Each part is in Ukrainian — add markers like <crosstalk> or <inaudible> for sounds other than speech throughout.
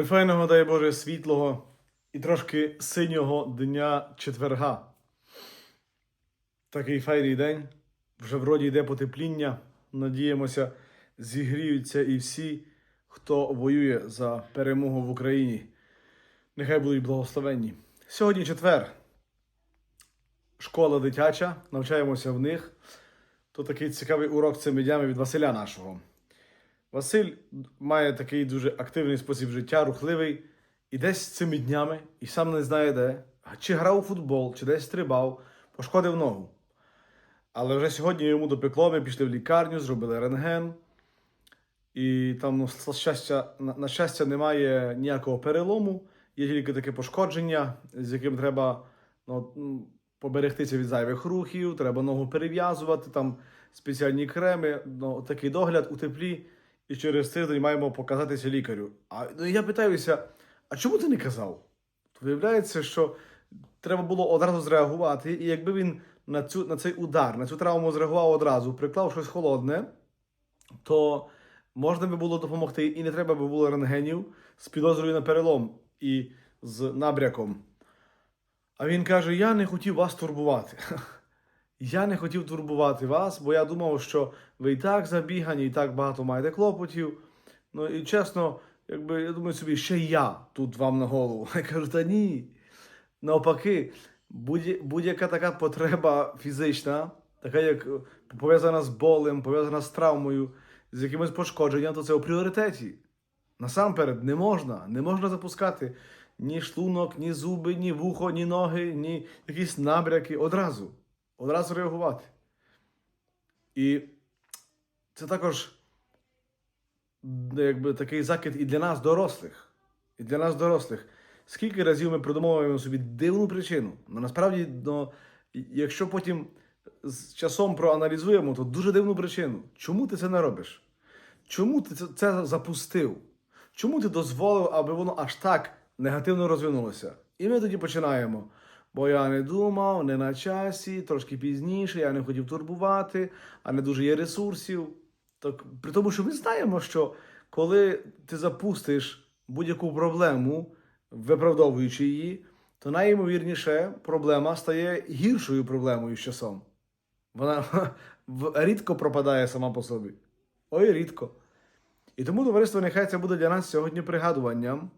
Прифайного, дай Боже, світлого і трошки синього дня четверга. Такий файний день. Вже вроді йде потепління. Надіємося, зігріються і всі, хто воює за перемогу в Україні. Нехай будуть благословенні. Сьогодні четвер. Школа дитяча, навчаємося в них. То такий цікавий урок цими днями від Василя нашого. Василь має такий дуже активний спосіб життя, рухливий, і десь цими днями, і сам не знає де, чи грав у футбол, чи десь стрибав, пошкодив ногу. Але вже сьогодні йому допекло, ми пішли в лікарню, зробили рентген. І там, ну, на щастя, на, на щастя, немає ніякого перелому, є тільки таке пошкодження, з яким треба ну, поберегтися від зайвих рухів, треба ногу перев'язувати, там спеціальні креми, ну, такий догляд у теплі. І через тиждень маємо показатися лікарю. А ну, я питаюся, а чому ти не казав? Виявляється, що треба було одразу зреагувати, і якби він на, цю, на цей удар, на цю травму зреагував одразу, приклав щось холодне, то можна би було допомогти, і не треба би було рентгенів з підозрою на перелом і з набряком. А він каже: Я не хотів вас турбувати. Я не хотів турбувати вас, бо я думав, що ви і так забігані, і так багато маєте клопотів. Ну і чесно, якби я думаю собі, ще я тут вам на голову. <laughs> Я кажу, та ні. Навпаки, будь- будь-яка така потреба фізична, така як е, пов'язана з болем, пов'язана з травмою, з якимось пошкодженням, то це у пріоритеті. Насамперед, не можна, не можна запускати ні шлунок, ні зуби, ні вухо, ні ноги, ні якісь набряки одразу. Одразу реагувати. І це також якби, такий закид і для нас, дорослих. І для нас, дорослих. Скільки разів ми придумовуємо собі дивну причину. Ну, насправді, ну, якщо потім з часом проаналізуємо, то дуже дивну причину. Чому ти це не робиш? Чому ти це, запустив? Чому ти дозволив, аби воно аж так негативно розвинулося? І ми тоді починаємо. Бо я не думав, не на часі, трошки пізніше, я не хотів турбувати, а не дуже є ресурсів. Так, при тому, що ми знаємо, що коли ти запустиш будь-яку проблему, виправдовуючи її, то найімовірніше проблема стає гіршою проблемою з часом. Вона <laughs> рідко пропадає сама по собі. Ой, рідко. І тому товариство, нехай це буде для нас сьогодні пригадуванням.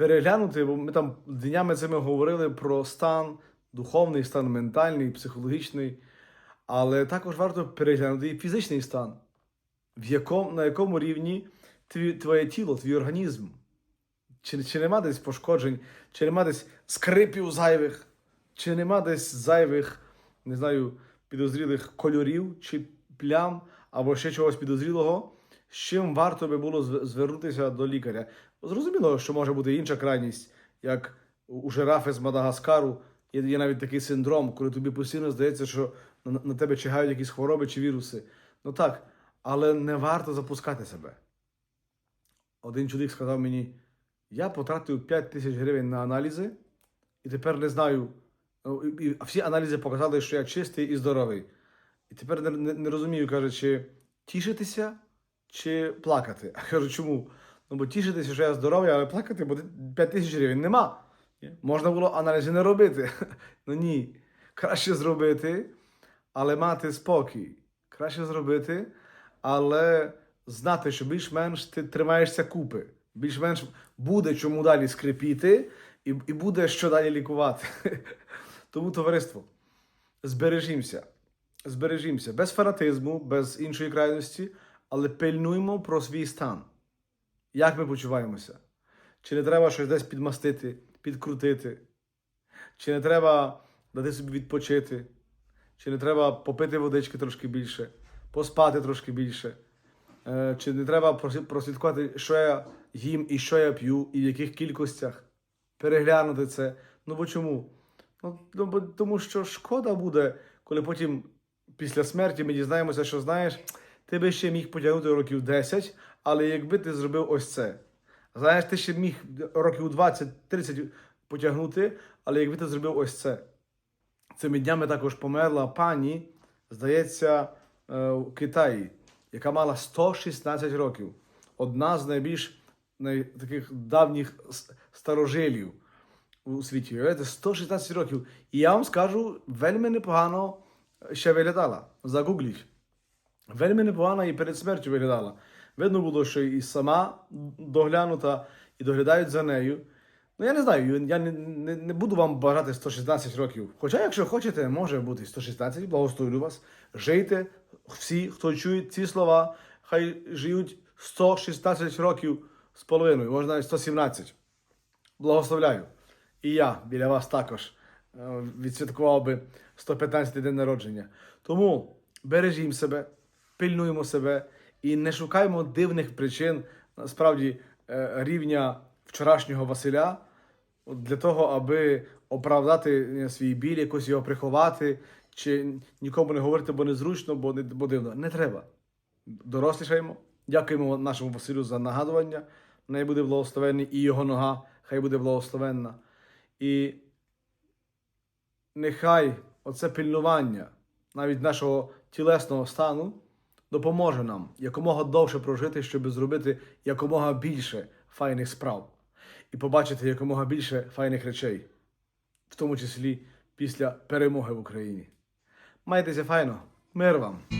Переглянути, бо ми там днями цими говорили про стан духовний, стан ментальний, психологічний, але також варто переглянути і фізичний стан, в якому, на якому рівні тві, твоє тіло, твій організм. Чи, чи нема десь пошкоджень, чи нема десь скрипів зайвих, чи нема десь зайвих, не знаю, підозрілих кольорів чи плям, або ще чогось підозрілого, з чим варто би було звернутися до лікаря. Зрозуміло, що може бути інша крайність, як у жирафи з Мадагаскару. Є, навіть такий синдром, коли тобі постійно здається, що на, тебе чигають якісь хвороби чи віруси. Ну так, але не варто запускати себе. Один чоловік сказав мені: я потратив 5 тисяч гривень на аналізи, і тепер не знаю. ну, і Всі аналізи показали, що я чистий і здоровий. І тепер не розумію, каже, чи тішитися, чи плакати. <laughs> А кажу, чому? Ну, бо тішитися, що я здоровий, але плакати, бо 5 тисяч гривень нема. Можна було аналізи не робити. <laughs> Ну ні. Краще зробити, але мати спокій. Краще зробити, але знати, що більш-менш ти тримаєшся купи. Більш-менш буде чому далі скрипіти, і, і буде що далі лікувати. <laughs> Тому, товариство, збережімося. Збережімося без фанатизму, без іншої крайності, але пильнуймо про свій стан. Як ми почуваємося? Чи не треба щось десь підмастити, підкрутити? Чи не треба дати собі відпочити? Чи не треба попити водички трошки більше, поспати трошки більше? Е, Чи не треба прослідкувати, що я їм і що я п'ю, і в яких кількостях? Переглянути це. Ну бо чому? Ну, ну, тому що шкода буде, коли потім після смерті ми дізнаємося, що знаєш, ти би ще міг потягнути років 10, але якби ти зробив ось це. Знаєш, ти ще міг років 20-30 потягнути, але якби ти зробив ось це. Цими днями також померла пані, здається, е, у Китаї, яка мала 116 років. Одна з найбільш най- таких давніх старожилів у світі. Уявляєте, 116 років. І я вам скажу, вельми непогано ще виглядала. Загугліть. Вельми непогано і перед смертю виглядала. Видно було, що і сама доглянута, і доглядають за нею. Ну, я не знаю, я не, не, не буду вам бажати 116 років. Хоча, якщо хочете, може бути 116, благословлю вас. Жийте, всі, хто чує ці слова, хай живуть 116 років з половиною, можна навіть 117. Благословляю. І я біля вас також е, відсвяткував би 115 день народження. Тому бережімо себе, пильнуємо себе і не шукаємо дивних причин, насправді, е, рівня вчорашнього Василя для того, аби оправдати е, свій біль, якось його приховати, чи нікому не говорити, бо незручно, бо, не, бо дивно. Не треба. Дорослішаємо. Дякуємо нашому Василю за нагадування. Най буде благословенний і його нога, хай буде благословенна. І нехай оце пильнування навіть нашого тілесного стану допоможе нам якомога довше прожити, щоб зробити якомога більше файних справ і побачити якомога більше файних речей, в тому числі після перемоги в Україні. Майтеся файно, мир вам!